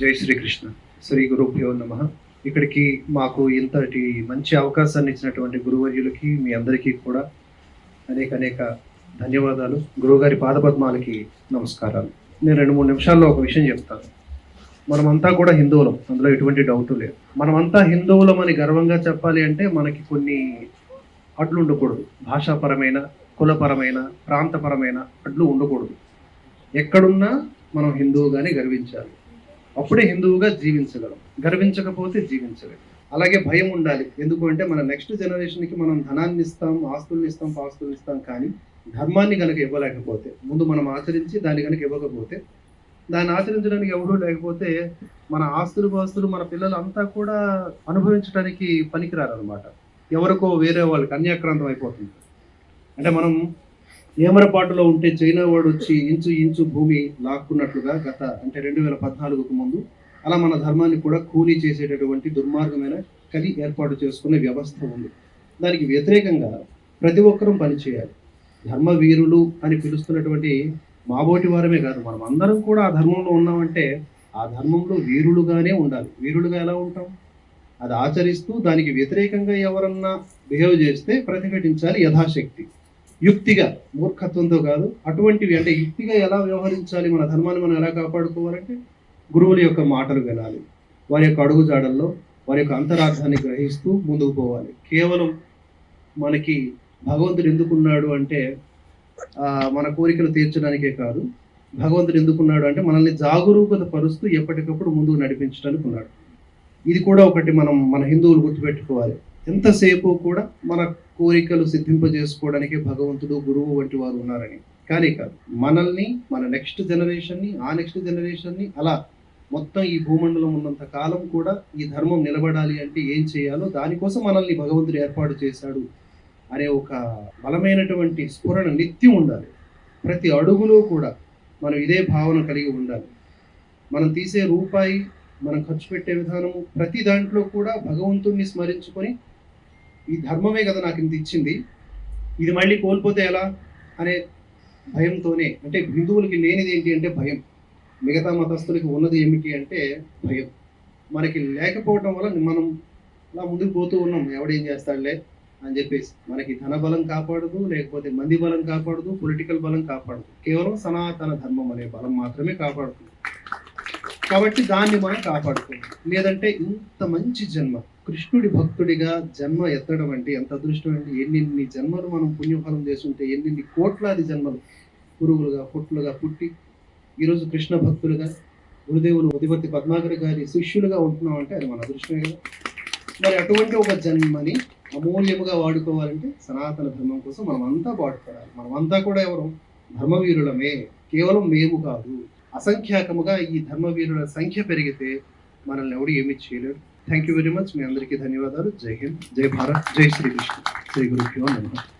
జై శ్రీకృష్ణ. శ్రీ గురుభ్యో నమ. ఇక్కడికి మాకు ఇంతటి మంచి అవకాశాన్ని ఇచ్చినటువంటి గురువర్యులకి మీ అందరికీ కూడా అనేక అనేక ధన్యవాదాలు. గురువుగారి పాదపద్మాలకి నమస్కారాలు. నేను రెండు మూడు నిమిషాల్లో ఒక విషయం చెప్తాను. మనమంతా కూడా హిందువులం అందులో ఎటువంటి డౌట్ లేదు. మనమంతా హిందువులం అని గర్వంగా చెప్పాలి అంటే మనకి కొన్ని అడ్లు ఉండకూడదు. భాషాపరమైన కులపరమైన ప్రాంతపరమైన అడ్లు ఉండకూడదు. ఎక్కడున్నా మనం హిందువుగానే గర్వించాలి. అప్పుడే హిందువుగా జీవించగలం. గర్వించకపోతే జీవించలేం. అలాగే భయం ఉండాలి. ఎందుకు అంటే మన నెక్స్ట్ జనరేషన్కి మనం ధనాన్ని ఇస్తాం ఆస్తుల్ని ఇస్తాం పాస్తుల్ని ఇస్తాం కానీ ధర్మాన్ని కనుక ఇవ్వలేకపోతే ముందు మనం ఆచరించి దాన్ని కనుక ఇవ్వకపోతే దాన్ని ఆచరించడానికి ఎవరూ లేకపోతే మన ఆస్తులు పాస్తులు మన పిల్లలు అంతా కూడా అనుభవించడానికి పనికిరారు అనమాట ఎవరికో వేరే వాళ్ళకి అన్యాక్రాంతం అయిపోతుంది. అంటే మనం ఏమరపాటులో ఉంటే చైనా వాడు వచ్చి ఇంచు ఇంచు భూమి లాక్కున్నట్లుగా గత అంటే రెండు వేల పద్నాలుగుకు ముందు అలా మన ధర్మాన్ని కూడా కూలీ చేసేటటువంటి దుర్మార్గమైన కలి ఏర్పాటు చేసుకునే వ్యవస్థ ఉంది. దానికి వ్యతిరేకంగా ప్రతి ఒక్కరూ పనిచేయాలి ధర్మవీరులు అని పిలుస్తున్నటువంటి మాబోటి వారమే కాదు మనం అందరం కూడా ఆ ధర్మంలో ఉన్నామంటే ఆ ధర్మంలో వీరులుగానే ఉండాలి. వీరులుగా ఎలా ఉంటాం? అది ఆచరిస్తూ దానికి వ్యతిరేకంగా ఎవరన్నా బిహేవ్ చేస్తే ప్రతిఘటించాలి యథాశక్తి. యుక్తిగా మూర్ఖత్వంతో కాదు అటువంటివి అంటే యుక్తిగా ఎలా వ్యవహరించాలి మన ధర్మాన్ని మనం ఎలా కాపాడుకోవాలంటే గురువుల యొక్క మాటలు వినాలి. వారి యొక్క అడుగుజాడల్లో వారి యొక్క అంతరార్థాన్ని గ్రహిస్తూ ముందుకు పోవాలి. కేవలం మనకి భగవంతుడు ఎందుకున్నాడు అంటే మన కోరికలు తీర్చడానికే కాదు భగవంతుడు ఎందుకున్నాడు అంటే మనల్ని జాగరూకత పరుస్తూ ఎప్పటికప్పుడు ముందుకు నడిపించడానికి ఉన్నాడు. ఇది కూడా ఒకటి మనం మన హిందువులు గుర్తుపెట్టుకోవాలి. ఎంతసేపు కూడా మన కోరికలు సిద్ధింపజేసుకోవడానికి భగవంతుడు గురువు వంటి వారు ఉన్నారని. కానీ కాదు మనల్ని మన నెక్స్ట్ జనరేషన్ని ఆ నెక్స్ట్ జనరేషన్ని అలా మొత్తం ఈ భూమండలం ఉన్నంత కాలం కూడా ఈ ధర్మం నిలబడాలి అంటే ఏం చేయాలో దానికోసం మనల్ని భగవంతుడు ఏర్పాటు చేశాడు అనే ఒక బలమైనటువంటి స్ఫురణ నిత్యం ఉండాలి. ప్రతి అడుగులో కూడా మనం ఇదే భావన కలిగి ఉండాలి. మనం తీసే రూపాయి మనం ఖర్చు పెట్టే విధానము ప్రతి దాంట్లో కూడా భగవంతుణ్ణి స్మరించుకొని ఈ ధర్మమే కదా నాకు ఇంత ఇచ్చింది. ఇది మళ్ళీ కోల్పోతే ఎలా? అనే భయంతోనే. అంటే హిందువులకి లేనిది ఏంటి అంటే భయం. మిగతా మతస్థులకి ఉన్నది ఏమిటి అంటే భయం. మనకి లేకపోవడం వల్ల మనం అలా ముందుకు పోతూ ఉన్నాం. ఎవడేం చేస్తాడులే అని చెప్పేసి. మనకి ధన బలం కాపాడదు లేకపోతే మంది బలం కాపాడదు పొలిటికల్ బలం కాపాడదు. కేవలం సనాతన ధర్మం అనే బలం మాత్రమే కాపాడుతుంది. కాబట్టి దాన్ని మనం కాపాడుకోవాలి. లేదంటే ఇంత మంచి జన్మ కృష్ణుడి భక్తుడిగా జన్మ ఎత్తడం అంటే ఎంత అదృష్టం అంటే ఎన్నెన్ని జన్మలు మనం పుణ్యఫలం చేస్తుంటే ఎన్నెన్ని కోట్లాది జన్మలు గురువులుగా పుట్లుగా పుట్టి ఈరోజు కృష్ణ భక్తులుగా గురుదేవులు ఉదిపతి పద్మాకర్ గారి శిష్యులుగా ఉంటున్నాం అంటే అది మన అదృష్టమే కదా. మరి అటువంటి ఒక జన్మని అమూల్యముగా వాడుకోవాలంటే సనాతన ధర్మం కోసం మనం అంతా పాటుపడాలి. మనమంతా కూడా ఎవరు? ధర్మవీరులమే. కేవలం మేము కాదు. అసంఖ్యాకముగా ఈ ధర్మవీరుల సంఖ్య పెరిగితే మనల్ని ఎవడు ఏమీ చేయలేడు. థ్యాంక్ యూ వెరీ మచ్ మీ అందరికీ ధన్యవాదాలు. జై హింద్. జై భారత్. జై శ్రీకృష్ణ శ్రీ గురుభ్యో నమః.